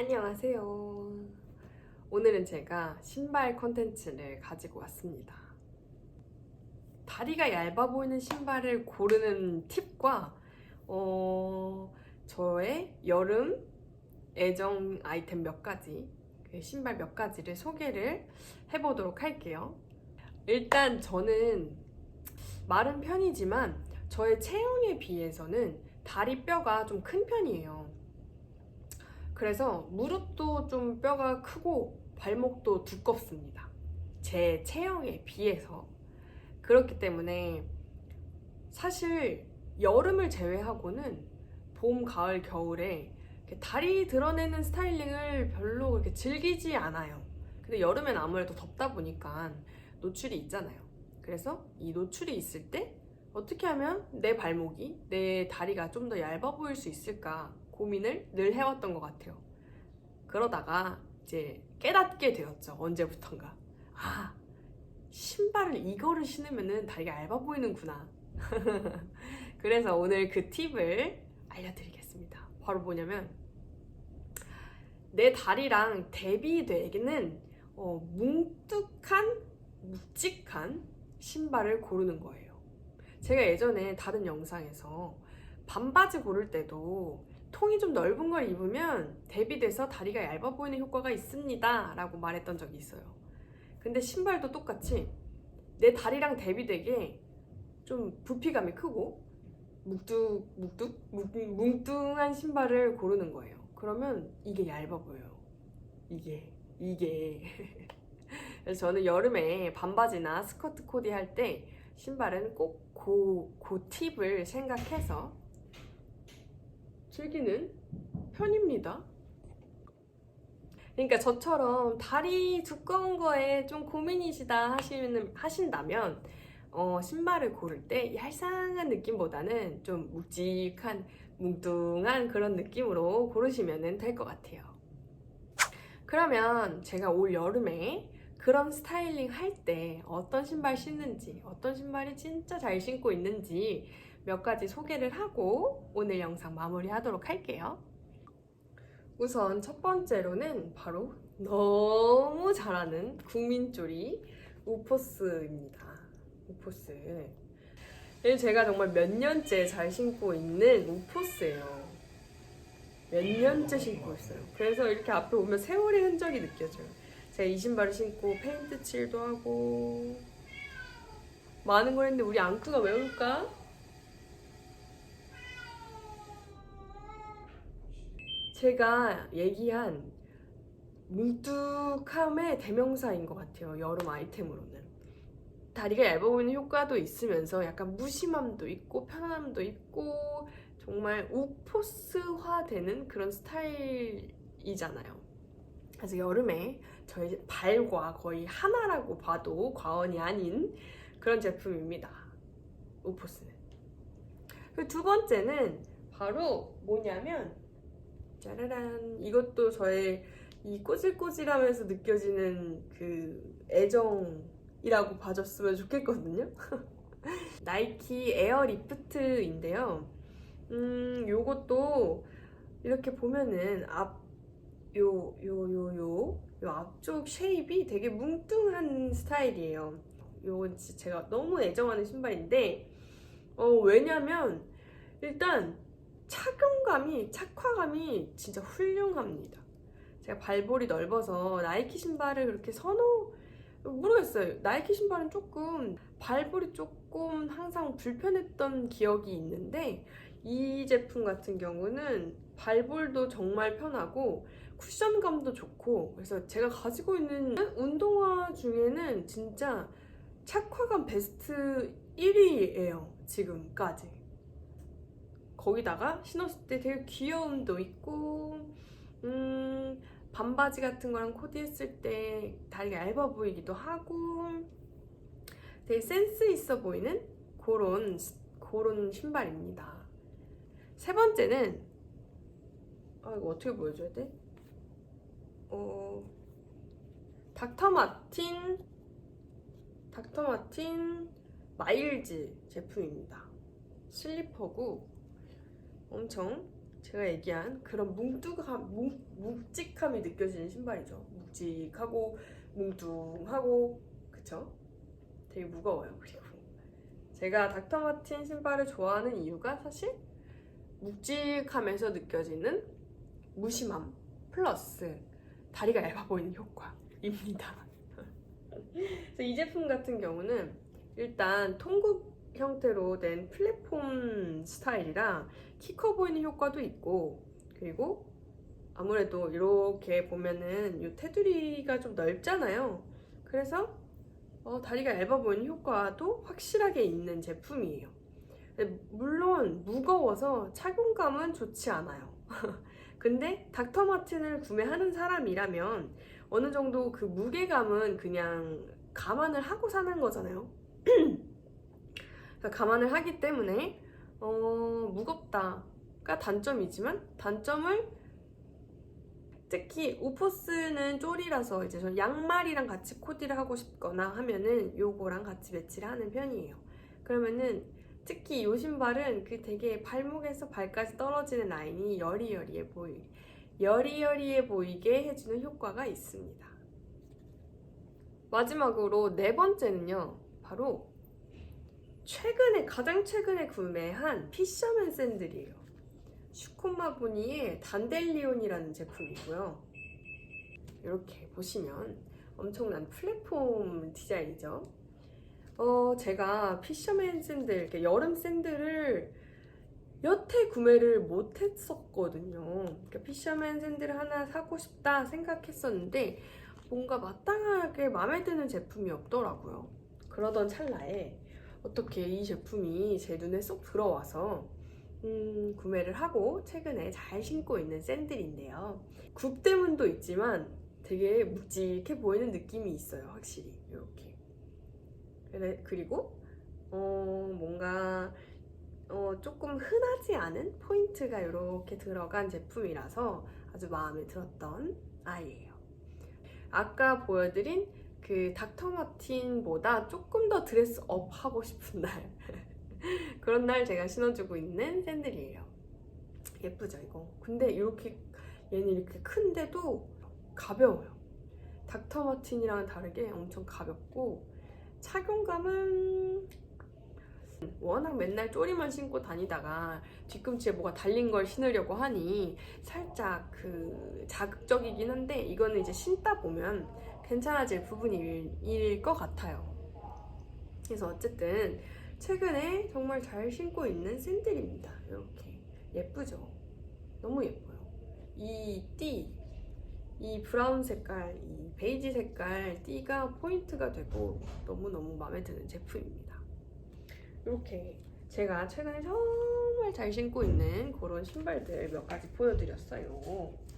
안녕하세요. 오늘은 제가 신발 컨텐츠를 가지고 왔습니다. 다리가 얇아 보이는 신발을 고르는 팁과 어, 저의 여름 애정 아이템 몇 가지, 그 신발 몇 가지를 소개를 해보도록 할게요. 일단 저는 마른 편이지만 저의 체형에 비해서는 다리 뼈가 좀 큰 편이에요. 그래서 무릎도 좀 뼈가 크고 발목도 두껍습니다. 제 체형에 비해서. 그렇기 때문에 사실 여름을 제외하고는 봄, 가을, 겨울에 다리 드러내는 스타일링을 별로 그렇게 즐기지 않아요. 근데 여름엔 아무래도 덥다 보니까 노출이 있잖아요. 그래서 이 노출이 있을 때 어떻게 하면 내 발목이, 내 다리가 좀 더 얇아 보일 수 있을까 고민을 늘 해왔던 것 같아요. 그러다가 이제 깨닫게 되었죠. 언제부턴가. 아, 신발을 이거를 신으면은 다리가 얇아 보이는구나. 그래서 오늘 그 팁을 알려드리겠습니다. 바로 뭐냐면, 내 다리랑 대비되는 어, 뭉툭한, 묵직한 신발을 고르는 거예요. 제가 예전에 다른 영상에서 반바지 고를 때도 통이 좀 넓은 걸 입으면 대비돼서 다리가 얇아 보이는 효과가 있습니다. 라고 말했던 적이 있어요. 근데 신발도 똑같이 내 다리랑 대비되게 좀 부피감이 크고 묵뚝, 묵뚝? 묵- 뭉뚱한 신발을 고르는 거예요. 그러면 이게 얇아 보여요. 이게, 이게. 그래서 저는 여름에 반바지나 스커트 코디 할 때 신발은 꼭 그, 그 팁을 생각해서 즐기는 편입니다. 그러니까 저처럼 다리 두꺼운 거에 좀 고민이시다 하시는, 하신다면 어, 신발을 고를 때 얄쌍한 느낌보다는 좀 묵직한 뭉뚱한 그런 느낌으로 고르시면 될 것 같아요. 그러면 제가 올 여름에 그런 스타일링 할 때 어떤 신발 신는지, 어떤 신발이 진짜 잘 신고 있는지 몇 가지 소개를 하고 오늘 영상 마무리하도록 할게요. 우선 첫 번째로는 바로 너무 잘하는 국민조리 우포스입니다. 우포스. 이 제가 정말 몇 년째 잘 신고 있는 우포스예요. 몇 년째 신고 있어요. 그래서 이렇게 앞에 오면 세월의 흔적이 느껴져요. 제가 이 신발을 신고 페인트 칠도 하고 많은 걸 했는데 우리 앙크가 왜 올까? 제가 얘기한 뭉툭함의 대명사인 것 같아요. 여름 아이템으로는. 다리가 얇아 보이는 효과도 있으면서 약간 무심함도 있고 편안함도 있고 정말 우포스화 되는 그런 스타일이잖아요. 그래서 여름에 저희 발과 거의 하나라고 봐도 과언이 아닌 그런 제품입니다. 우포스는. 두 번째는 바로 뭐냐면 짜라란 이것도 저의 이 꼬질꼬질하면서 느껴지는 그 애정이라고 봐줬으면 좋겠거든요. 나이키 에어 리프트인데요. 음, 요것도 이렇게 보면은 앞, 요, 요, 요, 요, 요 앞쪽 쉐입이 되게 뭉뚱한 스타일이에요. 요건 제가 너무 애정하는 신발인데, 어, 왜냐면, 일단, 착용감이, 착화감이 진짜 훌륭합니다. 제가 발볼이 넓어서 나이키 신발을 그렇게 선호, 모르겠어요. 나이키 신발은 조금, 발볼이 조금 항상 불편했던 기억이 있는데, 이 제품 같은 경우는 발볼도 정말 편하고 쿠션감도 좋고 그래서 제가 가지고 있는 운동화 중에는 진짜 착화감 베스트 1위예요 지금까지 거기다가 신었을 때 되게 귀여움도 있고 음 반바지 같은 거랑 코디했을 때 다리가 얇아 보이기도 하고 되게 센스 있어 보이는 그런 그런 신발입니다. 세 번째는 아 이거 어떻게 보여줘야 돼? 어 닥터 마틴 닥터 마틴 마일즈 제품입니다. 슬리퍼고 엄청 제가 얘기한 그런 뭉뚝함, 뭉, 묵직함이 느껴지는 신발이죠. 묵직하고 뭉뚱하고 그쵸? 되게 무거워요. 그리고 제가 닥터 마틴 신발을 좋아하는 이유가 사실 묵직하면서 느껴지는 무심함 플러스 다리가 얇아 보이는 효과입니다. 그래서 이 제품 같은 경우는 일단 통굽 형태로 된 플랫폼 스타일이라 키 커 보이는 효과도 있고 그리고 아무래도 이렇게 보면은 이 테두리가 좀 넓잖아요. 그래서 어, 다리가 얇아 보이는 효과도 확실하게 있는 제품이에요. 근데 물론 무거워서 착용감은 좋지 않아요. 근데 닥터 마틴을 구매하는 사람이라면 어느 정도 그 무게감은 그냥 감안을 하고 사는 거잖아요. 그러니까 감안을 하기 때문에 어, 무겁다가 단점이지만 단점을 특히 우포스는 쫄이라서 이제 전 양말이랑 같이 코디를 하고 싶거나 하면은 요거랑 같이 매치를 하는 편이에요. 그러면은 특히 이 신발은 그 되게 발목에서 발까지 떨어지는 라인이 여리여리해 보이 여리여리해 보이게 해주는 효과가 있습니다. 마지막으로 네 번째는요, 바로 최근에 가장 최근에 구매한 피셔맨 샌들이에요. 슈코마보니의 단델리온이라는 제품이고요. 이렇게 보시면 엄청난 플랫폼 디자인이죠. 어, 제가 피셔맨 샌들, 여름 샌들을 여태 구매를 못 했었거든요. 그러니까 피셔맨 샌들을 하나 사고 싶다 생각했었는데 뭔가 마땅하게 마음에 드는 제품이 없더라고요. 그러던 찰나에 어떻게 이 제품이 제 눈에 쏙 들어와서 음, 구매를 하고 최근에 잘 신고 있는 샌들인데요. 굽 때문도 있지만 되게 묵직해 보이는 느낌이 있어요, 확실히 이렇게. 그리고 어, 뭔가 어, 조금 흔하지 않은 포인트가 이렇게 들어간 제품이라서 아주 마음에 들었던 아이예요. 아까 보여드린 그 닥터 마틴보다 조금 더 드레스업 하고 싶은 날 그런 날 제가 신어주고 있는 샌들이에요. 예쁘죠 이거? 근데 이렇게 얘는 이렇게 큰데도 가벼워요. 닥터 마틴이랑은 다르게 엄청 가볍고 착용감은 워낙 맨날 쪼리만 신고 다니다가 뒤꿈치에 뭐가 달린 걸 신으려고 하니 살짝 그 자극적이긴 한데 이거는 이제 신다 보면 괜찮아질 부분일 것 같아요. 그래서 어쨌든 최근에 정말 잘 신고 있는 샌들입니다. 이렇게 예쁘죠? 너무 예뻐요. 이 띠, 이 브라운 색깔, 이 베이지 색깔 띠가 포인트가 되고 너무너무 마음에 드는 제품입니다. 이렇게 제가 최근에 정말 잘 신고 있는 그런 신발들 몇 가지 보여드렸어요.